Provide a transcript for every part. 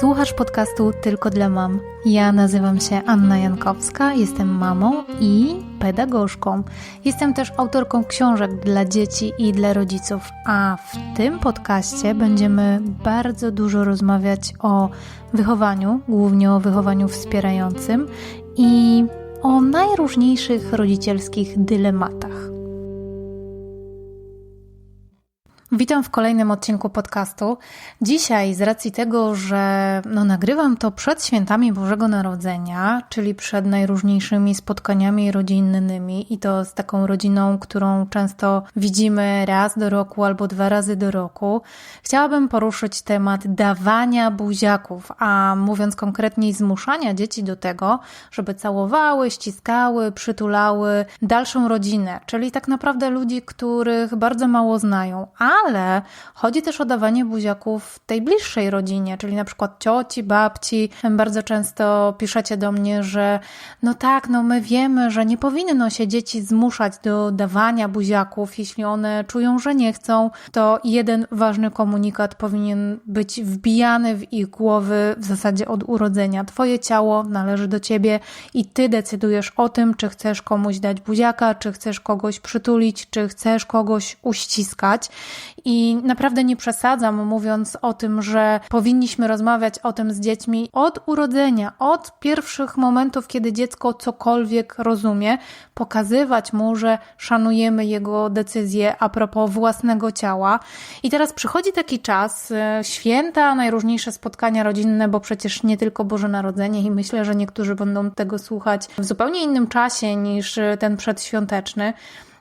Słuchasz podcastu Tylko dla Mam. Ja nazywam się Anna Jankowska, jestem mamą i pedagogzką. Jestem też autorką książek dla dzieci i dla rodziców, a w tym podcaście będziemy bardzo dużo rozmawiać o wychowaniu, głównie o wychowaniu wspierającym i o najróżniejszych rodzicielskich dylematach. Witam w kolejnym odcinku podcastu. Dzisiaj, z racji tego, że no, nagrywam to przed świętami Bożego Narodzenia, czyli przed najróżniejszymi spotkaniami rodzinnymi, i to z taką rodziną, którą często widzimy raz do roku albo dwa razy do roku, chciałabym poruszyć temat dawania buziaków, a mówiąc konkretniej, zmuszania dzieci do tego, żeby całowały, ściskały, przytulały dalszą rodzinę, czyli tak naprawdę ludzi, których bardzo mało znają, a ale chodzi też o dawanie buziaków tej bliższej rodzinie, czyli na przykład cioci, babci. Bardzo często piszecie do mnie, że no tak, no my wiemy, że nie powinno się dzieci zmuszać do dawania buziaków, jeśli one czują, że nie chcą, to jeden ważny komunikat powinien być wbijany w ich głowy w zasadzie od urodzenia. Twoje ciało należy do ciebie i ty decydujesz o tym, czy chcesz komuś dać buziaka, czy chcesz kogoś przytulić, czy chcesz kogoś uściskać. I naprawdę nie przesadzam, mówiąc o tym, że powinniśmy rozmawiać o tym z dziećmi od urodzenia, od pierwszych momentów, kiedy dziecko cokolwiek rozumie, pokazywać mu, że szanujemy jego decyzje a propos własnego ciała. I teraz przychodzi taki czas, e, święta, najróżniejsze spotkania rodzinne, bo przecież nie tylko Boże Narodzenie, i myślę, że niektórzy będą tego słuchać w zupełnie innym czasie niż ten przedświąteczny.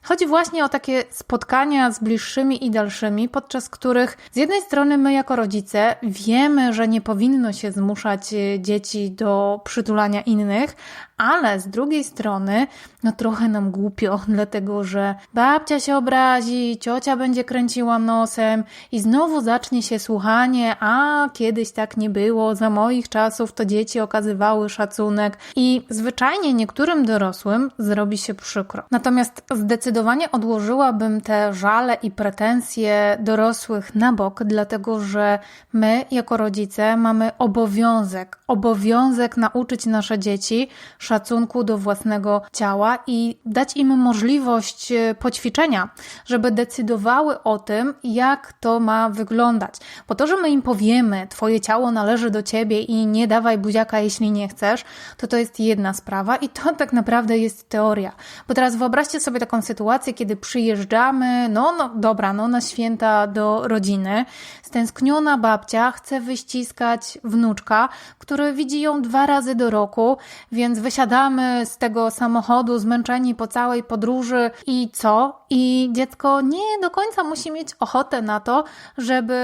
Chodzi właśnie o takie spotkania z bliższymi i dalszymi, podczas których z jednej strony my jako rodzice wiemy, że nie powinno się zmuszać e, dzieci do przytulania innych, ale z drugiej strony, no trochę nam głupio, dlatego że babcia się obrazi, ciocia będzie kręciła nosem i znowu zacznie się słuchanie, a kiedyś tak nie było, za moich czasów to dzieci okazywały szacunek i zwyczajnie niektórym dorosłym zrobi się przykro. Natomiast zdecydowanie odłożyłabym te żale i pretensje dorosłych na bok, dlatego że my jako rodzice mamy obowiązek, obowiązek nauczyć nasze dzieci szacunku do własnego ciała i dać im możliwość e, poćwiczenia, żeby decydowały o tym, jak to ma wyglądać. Bo to, że my im powiemy, Twoje ciało należy do ciebie i nie dawaj buziaka, jeśli nie chcesz, to to jest jedna sprawa i to tak naprawdę jest teoria. Bo teraz wyobraźcie sobie taką sytuację, kiedy przyjeżdżamy, no, no dobra, no na święta do rodziny, stęskniona babcia chce wyściskać wnuczka, który widzi ją dwa razy do roku, więc wysiadamy z tego samochodu zmęczeni po całej podróży i co? I dziecko nie do końca musi mieć ochotę na to, żeby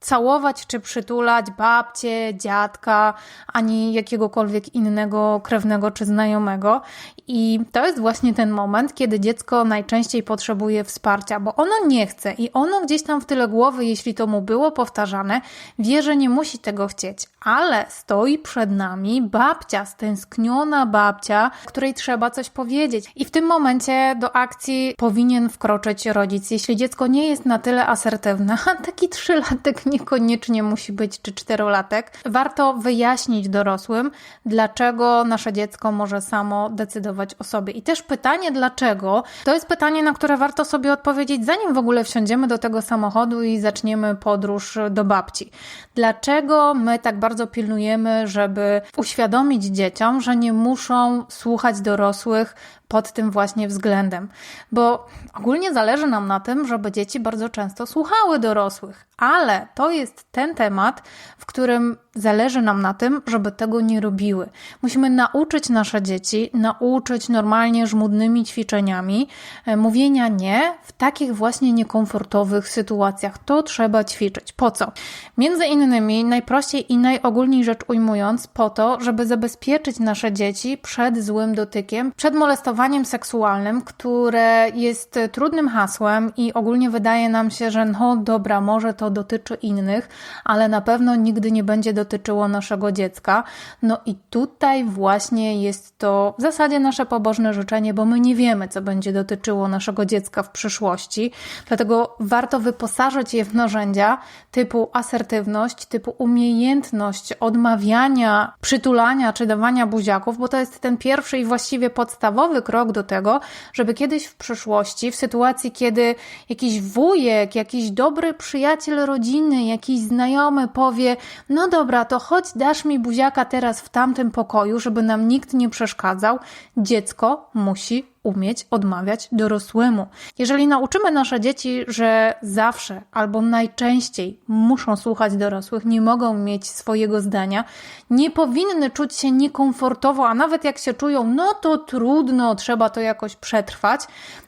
całować czy przytulać babcię, dziadka, ani jakiegokolwiek innego krewnego czy znajomego. I to jest właśnie ten moment, kiedy dziecko najczęściej potrzebuje wsparcia, bo ono nie chce i ono gdzieś tam w tyle głowy, jeśli to mu było powtarzane, wie, że nie musi tego chcieć, ale stoi przed nami babcia, stęskniona babcia, której trzeba coś powiedzieć. I w tym momencie do akcji powinien wkroczyć rodzic. Jeśli dziecko nie jest na tyle asertywne, a taki trzylatek niekoniecznie musi być, czy czterolatek, warto wyjaśnić dorosłym, dlaczego nasze dziecko może samo decydować o sobie. I też pytanie dlaczego, to jest pytanie, na które warto sobie odpowiedzieć, zanim w ogóle wsiądziemy do tego samochodu i zaczniemy podróż do babci. Dlaczego my tak bardzo pilnujemy, żeby uświadomić dzieciom, że nie muszą słuchać dorosłych, pod tym właśnie względem, bo ogólnie zależy nam na tym, żeby dzieci bardzo często słuchały dorosłych, ale to jest ten temat, w którym zależy nam na tym, żeby tego nie robiły. Musimy nauczyć nasze dzieci, nauczyć normalnie żmudnymi ćwiczeniami e, mówienia nie w takich właśnie niekomfortowych sytuacjach. To trzeba ćwiczyć. Po co? Między innymi, najprościej i najogólniej rzecz ujmując, po to, żeby zabezpieczyć nasze dzieci przed złym dotykiem, przed molestowaniem przygotowaniem seksualnym, które jest trudnym hasłem i ogólnie wydaje nam się, że no dobra, może to dotyczy innych, ale na pewno nigdy nie będzie dotyczyło naszego dziecka. No i tutaj właśnie jest to w zasadzie nasze pobożne życzenie, bo my nie wiemy, co będzie dotyczyło naszego dziecka w przyszłości. Dlatego warto wyposażyć je w narzędzia typu asertywność, typu umiejętność odmawiania, przytulania czy dawania buziaków, bo to jest ten pierwszy i właściwie podstawowy krok do tego, żeby kiedyś w przyszłości, w sytuacji, kiedy jakiś wujek, jakiś dobry przyjaciel rodziny, jakiś znajomy powie: No dobra, to chodź, dasz mi buziaka teraz w tamtym pokoju, żeby nam nikt nie przeszkadzał, dziecko musi umieć odmawiać dorosłemu. Jeżeli nauczymy nasze dzieci, że zawsze albo najczęściej muszą słuchać dorosłych, nie mogą mieć swojego zdania, nie powinny czuć się niekomfortowo, a nawet jak się czują, no to trudno, trzeba to jakoś przetrwać,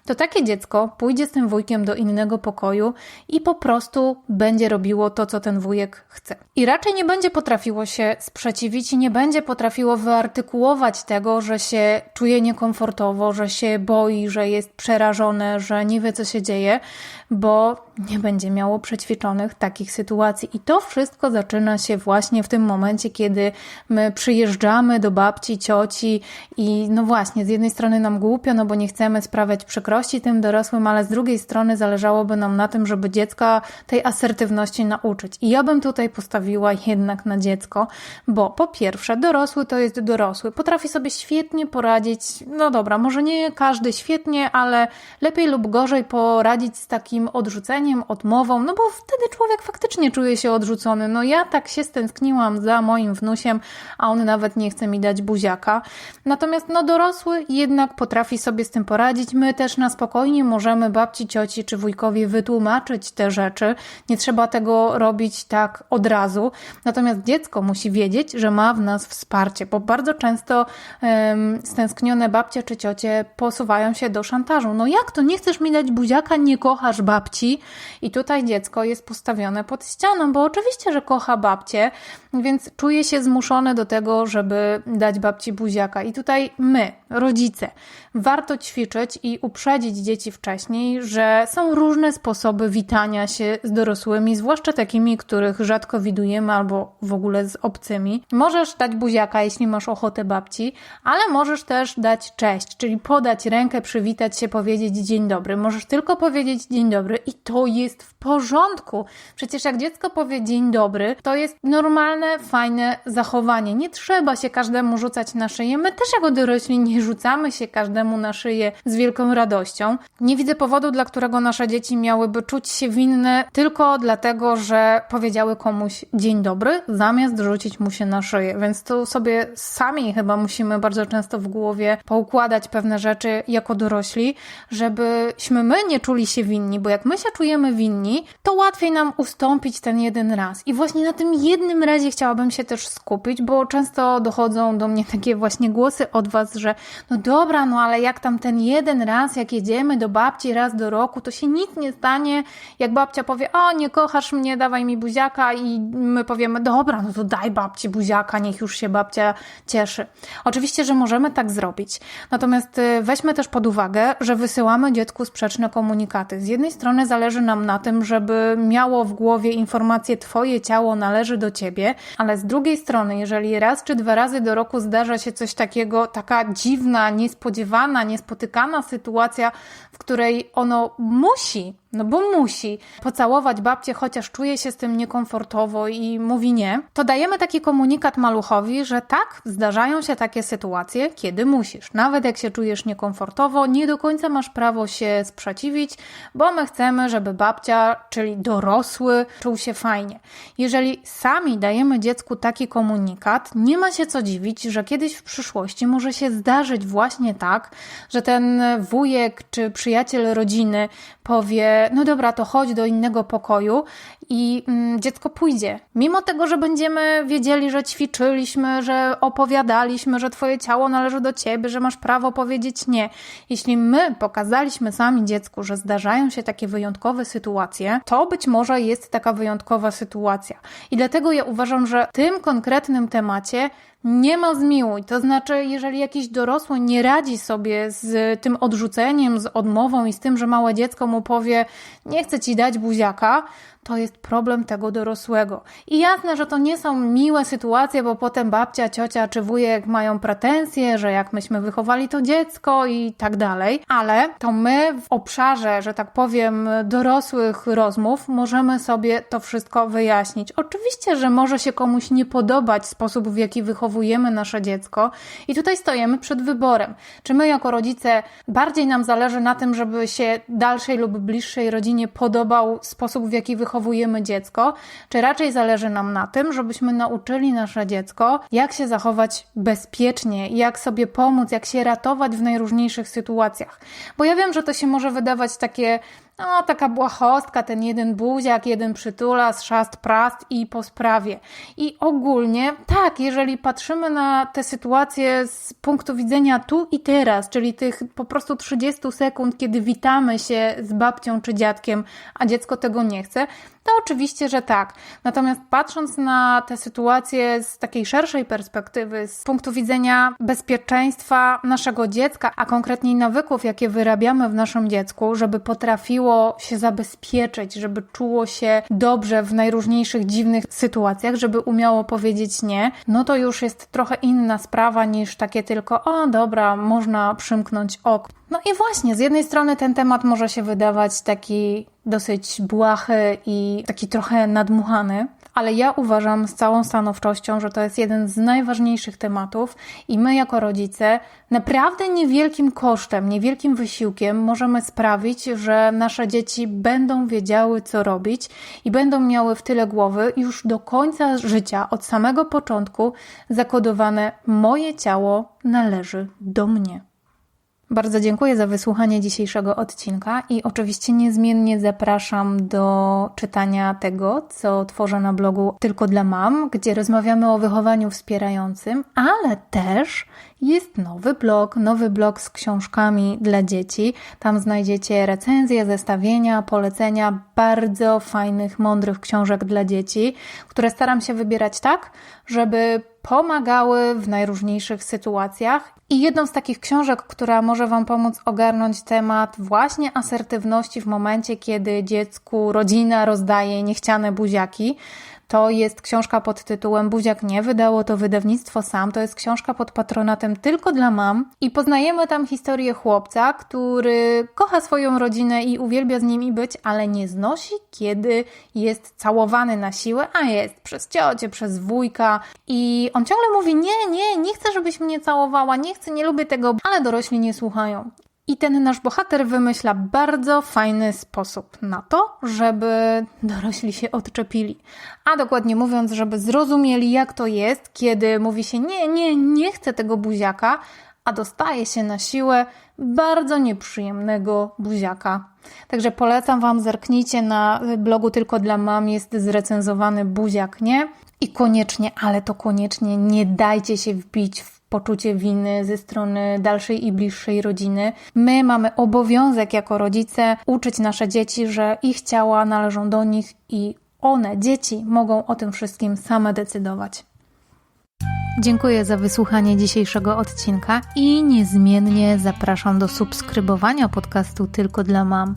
to takie dziecko pójdzie z tym wujkiem do innego pokoju i po prostu będzie robiło to, co ten wujek chce. I raczej nie będzie potrafiło się sprzeciwić i nie będzie potrafiło wyartykułować tego, że się czuje niekomfortowo, że się boi, że jest przerażone, że nie wie, co się dzieje, bo nie będzie miało przećwiczonych takich sytuacji. I to wszystko zaczyna się właśnie w tym momencie, kiedy my przyjeżdżamy do babci, cioci i no właśnie, z jednej strony nam głupio, no bo nie chcemy sprawiać przykrości tym dorosłym, ale z drugiej strony zależałoby nam na tym, żeby dziecka tej asertywności nauczyć. I ja bym tutaj postawiła jednak na dziecko, bo po pierwsze, dorosły to jest dorosły, potrafi sobie świetnie poradzić, no dobra, może nie każdy świetnie, ale lepiej lub gorzej poradzić z takim odrzuceniem, odmową, no bo wtedy człowiek faktycznie czuje się odrzucony. No ja tak się stęskniłam za moim wnusiem, a on nawet nie chce mi dać buziaka. Natomiast no dorosły jednak potrafi sobie z tym poradzić. My też na spokojnie możemy babci, cioci czy wujkowi wytłumaczyć te rzeczy. Nie trzeba tego robić tak od razu. Natomiast dziecko musi wiedzieć, że ma w nas wsparcie, bo bardzo często um, stęsknione babcie czy ciocie posuwają się do szantażu. No jak to, nie chcesz mi dać buziaka, nie kochasz babci? I tutaj dziecko jest postawione pod ścianą, bo oczywiście, że kocha babcię, więc czuje się zmuszone do tego, żeby dać babci buziaka. I tutaj my, rodzice, warto ćwiczyć i uprzedzić dzieci wcześniej, że są różne sposoby witania się z dorosłymi, zwłaszcza takimi, których rzadko widujemy albo w ogóle z obcymi. Możesz dać buziaka, jeśli masz ochotę babci, ale możesz też dać cześć, czyli podać rękę, przywitać się, powiedzieć dzień dobry. Możesz tylko powiedzieć dzień dobry i to jest w porządku. Przecież jak dziecko powie dzień dobry, to jest normalne, fajne zachowanie. Nie trzeba się każdemu rzucać na szyję. My też jako dorośli nie rzucamy się każdemu na szyję z wielką radością. Nie widzę powodu, dla którego nasze dzieci miałyby czuć się winne tylko dlatego, że powiedziały komuś dzień dobry, zamiast rzucić mu się na szyję. Więc tu sobie sami chyba musimy bardzo często w głowie poukładać pewne rzeczy jako dorośli, żebyśmy my nie czuli się winni, bo jak my się czujemy winni, to łatwiej nam ustąpić ten jeden raz. I właśnie na tym jednym razie chciałabym się też skupić, bo często dochodzą do mnie takie właśnie głosy od Was, że no dobra, no ale jak tam ten jeden raz, jak jedziemy do babci raz do roku, to się nic nie stanie, jak babcia powie, o nie kochasz mnie, dawaj mi buziaka i my powiemy, dobra, no to daj babci buziaka, niech już się babcia cieszy. Oczywiście, że możemy tak zrobić. Natomiast y, weźmy też pod uwagę, że wysyłamy dziecku sprzeczne komunikaty. Z jednej strony zależy nam na tym, żeby miało w głowie informację Twoje ciało należy do Ciebie, ale z drugiej strony, jeżeli raz czy dwa razy do roku zdarza się coś takiego, taka dziwna, niespodziewana, niespotykana sytuacja, w której ono musi no bo musi pocałować babcię, chociaż czuje się z tym niekomfortowo i mówi nie, to dajemy taki komunikat maluchowi, że tak, zdarzają się takie sytuacje, kiedy musisz. Nawet jak się czujesz niekomfortowo, nie do końca masz prawo się sprzeciwić, bo my chcemy, żeby babcia, czyli dorosły, czuł się fajnie. Jeżeli sami dajemy dziecku taki komunikat, nie ma się co dziwić, że kiedyś w przyszłości może się zdarzyć właśnie tak, że ten wujek czy przyjaciel rodziny powie, no dobra, to chodź do innego pokoju i mm, dziecko pójdzie. Mimo tego, że będziemy wiedzieli, że ćwiczyliśmy, że opowiadaliśmy, że twoje ciało należy do ciebie, że masz prawo powiedzieć nie. Jeśli my pokazaliśmy sami dziecku, że zdarzają się takie wyjątkowe sytuacje, to być może jest taka wyjątkowa sytuacja. I dlatego ja uważam, że w tym konkretnym temacie nie ma zmiłuj. To znaczy, jeżeli jakiś dorosły nie radzi sobie z tym odrzuceniem, z odmową i z tym, że małe dziecko mu powie, nie chcę ci dać buziaka, to jest problem tego dorosłego. I jasne, że to nie są miłe sytuacje, bo potem babcia, ciocia czy wujek mają pretensje, że jak myśmy wychowali to dziecko i tak dalej, ale to my w obszarze, że tak powiem, dorosłych rozmów możemy sobie to wszystko wyjaśnić. Oczywiście, że może się komuś nie podobać sposób, w jaki wychowujemy nasze dziecko, i tutaj stojemy przed wyborem. Czy my, jako rodzice, bardziej nam zależy na tym, żeby się dalszej lub bliższej rodzinie podobał sposób, w jaki wychowujemy wychowujemy dziecko, czy raczej zależy nam na tym, żebyśmy nauczyli nasze dziecko, jak się zachować bezpiecznie, jak sobie pomóc, jak się ratować w najróżniejszych sytuacjach. Bo ja wiem, że to się może wydawać takie no, taka błahostka, ten jeden buziak, jeden przytulas, szast prast i po sprawie. I ogólnie, tak, jeżeli patrzymy na tę sytuację z punktu widzenia tu i teraz, czyli tych po prostu 30 sekund, kiedy witamy się z babcią czy dziadkiem, a dziecko tego nie chce, to oczywiście, że tak. Natomiast patrząc na tę sytuację z takiej szerszej perspektywy, z punktu widzenia bezpieczeństwa naszego dziecka, a konkretniej nawyków, jakie wyrabiamy w naszym dziecku, żeby potrafiło się zabezpieczyć, żeby czuło się dobrze w najróżniejszych dziwnych sytuacjach, żeby umiało powiedzieć nie, no to już jest trochę inna sprawa niż takie tylko, o dobra, można przymknąć oko. No i właśnie, z jednej strony ten temat może się wydawać taki dosyć błahy i taki trochę nadmuchany, ale ja uważam z całą stanowczością, że to jest jeden z najważniejszych tematów i my jako rodzice naprawdę niewielkim kosztem, niewielkim wysiłkiem możemy sprawić, że nasze dzieci będą wiedziały, co robić i będą miały w tyle głowy już do końca życia, od samego początku, zakodowane moje ciało należy do mnie. Bardzo dziękuję za wysłuchanie dzisiejszego odcinka i oczywiście niezmiennie zapraszam do czytania tego, co tworzę na blogu Tylko dla Mam, gdzie rozmawiamy o wychowaniu wspierającym, ale też jest nowy blog, nowy blog z książkami dla dzieci. Tam znajdziecie recenzje, zestawienia, polecenia bardzo fajnych, mądrych książek dla dzieci, które staram się wybierać tak, żeby pomagały w najróżniejszych sytuacjach. I jedną z takich książek, która może Wam pomóc ogarnąć temat właśnie asertywności w momencie, kiedy dziecku rodzina rozdaje niechciane buziaki, to jest książka pod tytułem Buziak nie, wydało to wydawnictwo sam. To jest książka pod patronatem tylko dla mam i poznajemy tam historię chłopca, który kocha swoją rodzinę i uwielbia z nimi być, ale nie znosi, kiedy jest całowany na siłę, a jest przez ciocię, przez wujka i on ciągle mówi nie, nie, nie chcę, żebyś mnie całowała, nie chcę, nie lubię tego, ale dorośli nie słuchają. I ten nasz bohater wymyśla bardzo fajny sposób na to, żeby dorośli się odczepili. A dokładnie mówiąc, żeby zrozumieli, jak to jest, kiedy mówi się: Nie, nie, nie chcę tego buziaka, a dostaje się na siłę bardzo nieprzyjemnego buziaka. Także polecam Wam, zerknijcie na blogu tylko dla mam, jest zrecenzowany buziak, nie? I koniecznie, ale to koniecznie nie dajcie się wbić w poczucie winy ze strony dalszej i bliższej rodziny. My mamy obowiązek jako rodzice uczyć nasze dzieci, że ich ciała należą do nich i one, dzieci, mogą o tym wszystkim same decydować. Dziękuję za wysłuchanie dzisiejszego odcinka i niezmiennie zapraszam do subskrybowania podcastu Tylko dla Mam,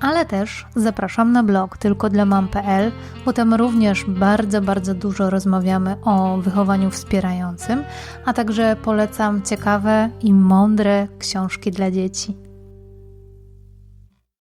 ale też zapraszam na blog tylkodlamam.pl, bo tam również bardzo, bardzo dużo rozmawiamy o wychowaniu wspierającym, a także polecam ciekawe i mądre książki dla dzieci.